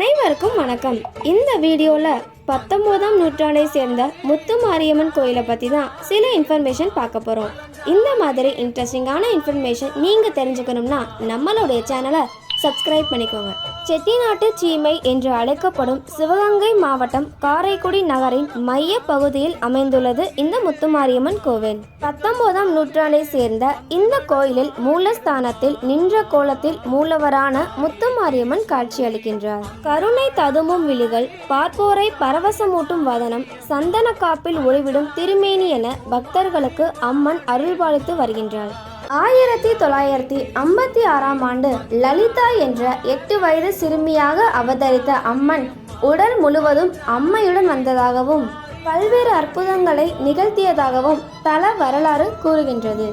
அனைவருக்கும் வணக்கம். இந்த வீடியோவில் பத்தொம்போதாம் நூற்றாண்டை சேர்ந்த முத்து மாரியம்மன் கோயிலை பற்றி தான் சில இன்ஃபர்மேஷன் பார்க்க போகிறோம் இந்த மாதிரி இன்ட்ரெஸ்டிங்கான இன்ஃபர்மேஷன் நீங்கள் தெரிஞ்சுக்கணும்னா நம்மளுடைய சேனலை சப்ஸ்கிரைப் பண்ணிக்கோங்க. செட்டிநாட்டு சீமை என்று அழைக்கப்படும் சிவகங்கை மாவட்டம் காரைக்குடி நகரின் மைய பகுதியில் அமைந்துள்ளது இந்த முத்துமாரியம்மன் கோவில். பத்தொன்பதாம் நூற்றாண்டை சேர்ந்த இந்த கோயிலில் மூலஸ்தானத்தில் நின்ற கோலத்தில் மூலவரான முத்துமாரியம்மன் காட்சியளிக்கின்றார். கருணை ததுமும் விழிகள் பார்ப்போரை பரவசமூட்டும் வதனம் சந்தன காப்பில் ஒளிவிடும் திருமேனி என பக்தர்களுக்கு அம்மன் அருள்பாலித்து வருகின்றார். ஆயிரத்தி தொள்ளாயிரத்தி ஐம்பத்தி ஆறாம் ஆண்டு லலிதா என்ற எட்டு வயது சிறுமியாக அவதரித்த அம்மன் உடல் முழுவதும் அம்மையுடன் வந்ததாகவும் பல்வேறு அற்புதங்களை நிகழ்த்தியதாகவும் தல வரலாறு கூறுகின்றது.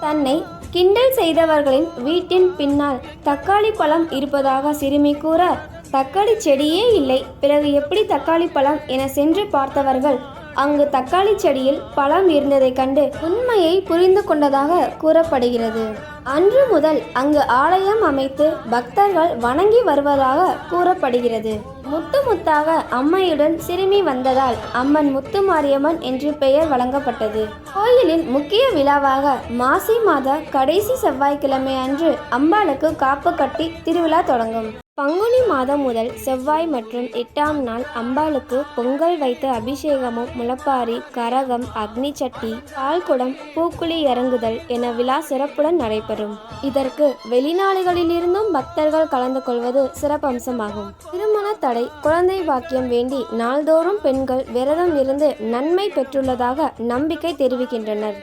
தன்னை கிண்டல் செய்தவர்களின் வீட்டின் பின்னால் தக்காளி பழம் இருப்பதாக சிறுமி கூற தக்காளி செடியே இல்லை பிறகு எப்படி தக்காளி பழம் என சென்று பார்த்தவர்கள் அங்கு தக்காளி செடியில் பழம் இருந்ததைக் கண்டு உண்மையை புரிந்து கொண்டதாக கூறப்படுகிறது. அன்று முதல் அங்கு ஆலயம் அமைத்து பக்தர்கள் வணங்கி வருவதாக கூறப்படுகிறது. முத்து முத்தாக அம்மையுடன் சிறுமி வந்ததால் அம்மன் முத்து மாரியம்மன் என்று பெயர் வழங்கப்பட்டது. கோயிலின் முக்கிய விழாவாக மாசி மாத கடைசி செவ்வாய்க்கிழமை அன்று அம்பாளுக்கு காப்பு கட்டி திருவிழா தொடங்கும். பங்குனி மாதம் முதல் செவ்வாய் மற்றும் எட்டாம் நாள் அம்பாளுக்கு பொங்கல் வைத்து அபிஷேகமும் முளப்பாரி கரகம் அக்னி சட்டி பால்குடம் பூக்குழி இறங்குதல் என விழா சிறப்புடன் நடைபெறும். இதற்கு வெளிநாடுகளிலிருந்தும் பக்தர்கள் கலந்து கொள்வது சிறப்பம்சமாகும். திருமண தடை குழந்தை பாக்கியம் வேண்டி நாள்தோறும் பெண்கள் விரதம் இருந்து நன்மை பெற்றுள்ளதாக நம்பிக்கை தெரிவிக்கின்றனர்.